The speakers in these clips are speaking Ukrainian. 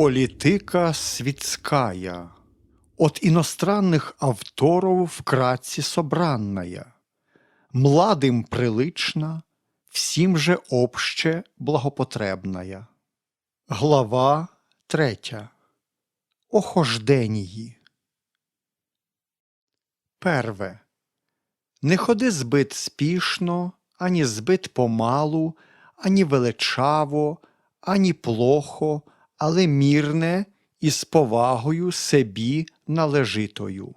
Политика светская, от иностранных авторов вкратце собранная, младым прилична, всім же обще благопотребная. Глава третя. Охожденії. Перве. Не ходи збит спішно, ані збит помалу, ані величаво, ані плохо, але мірне і з повагою себі належитою.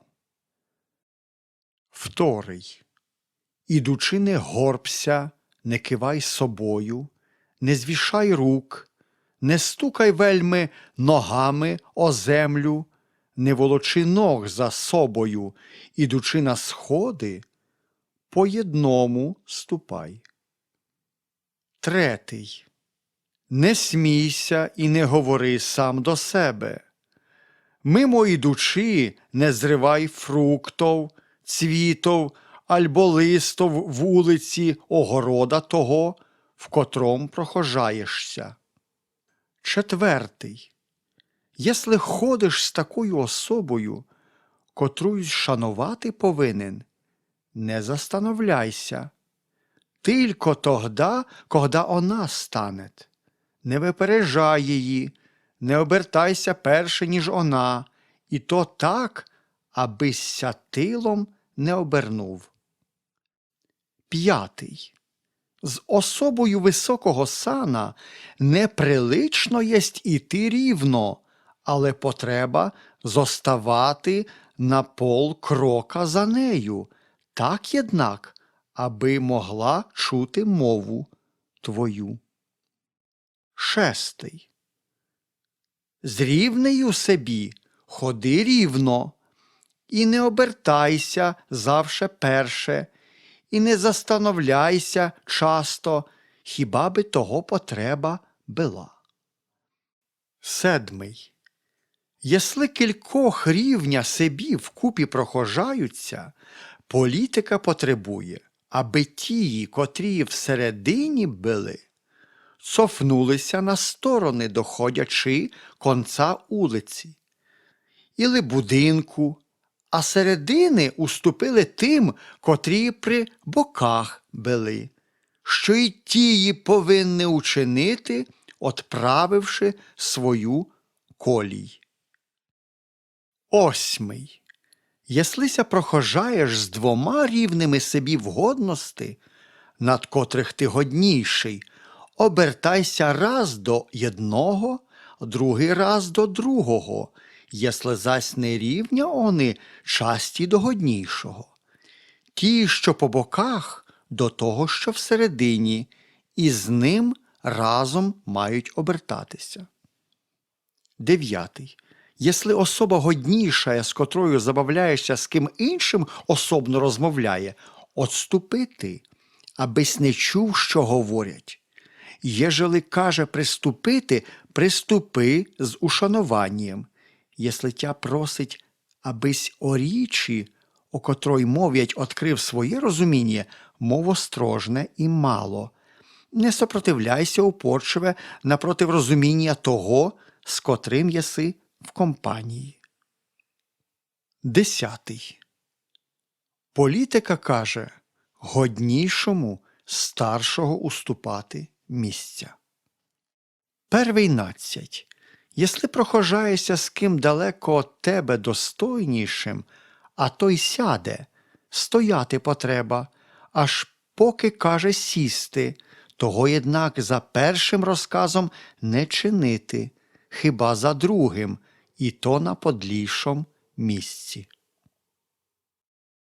Вторий. Ідучи не горбся, не кивай собою, не звішай рук, не стукай вельми ногами о землю, не волочи ног за собою, ідучи на сходи, по єдному ступай. Третий. Не смійся і не говори сам до себе. Мимо ідучи, не зривай фруктов, цвітов альбо листов вулиці огорода того, в котром прохожаєшся. Четвертий. Если ходиш з такою особою, котрую шанувати повинен, не застановляйся. Тільки тогда, когда она станет. Не випережай її, не обертайся перше, ніж она, і то так, абися тилом не обернув. П'ятий. З особою високого сана неприлично єсть іти рівно, але потреба зоставати на пол крока за нею, так єднак, аби могла чути мову твою. Шестий. З рівнею собі ходи рівно, і не обертайся завше перше, і не застановляйся часто, хіба би того потреба була. Седмий. Єсли кількох рівня собі вкупі прохожаються, політика потребує, аби тії, котрі всередині були, софнулися на сторони, доходячи конца улиці, іли будинку, а середини уступили тим, котрі при боках були, що й тії повинні учинити, отправивши свою колій. Осьмий. Єслися прохожаєш з двома рівними собі вгодності, над котрих ти годніший, обертайся раз до єдного, другий раз до другого, єсле зась не рівня вони часті до годнішого. Ті, що по боках, до того, що всередині, і з ним разом мають обертатися. Дев'ятий. Єсли особа годніша, з котрою забавляєшся з ким іншим особно розмовляє, отступити, абись не чув, що говорять. Єжели каже приступити, приступи з ушануванням. Єсли тя просить, абись о річі, о котрой мов'ять, открив своє розуміння, мов острожне і мало. Не сопротивляйся упорчиве напротив розуміння того, з котрим єси в компанії. Десятий. Політика каже годнішому старшого уступати місця. Первийнадцять. Єсли прохожаєшся з ким далеко от тебе достойнішим, а той сяде, стояти потреба, аж поки каже сісти, того єднак за першим розказом не чинити, хіба за другим, і то на подлішом місці.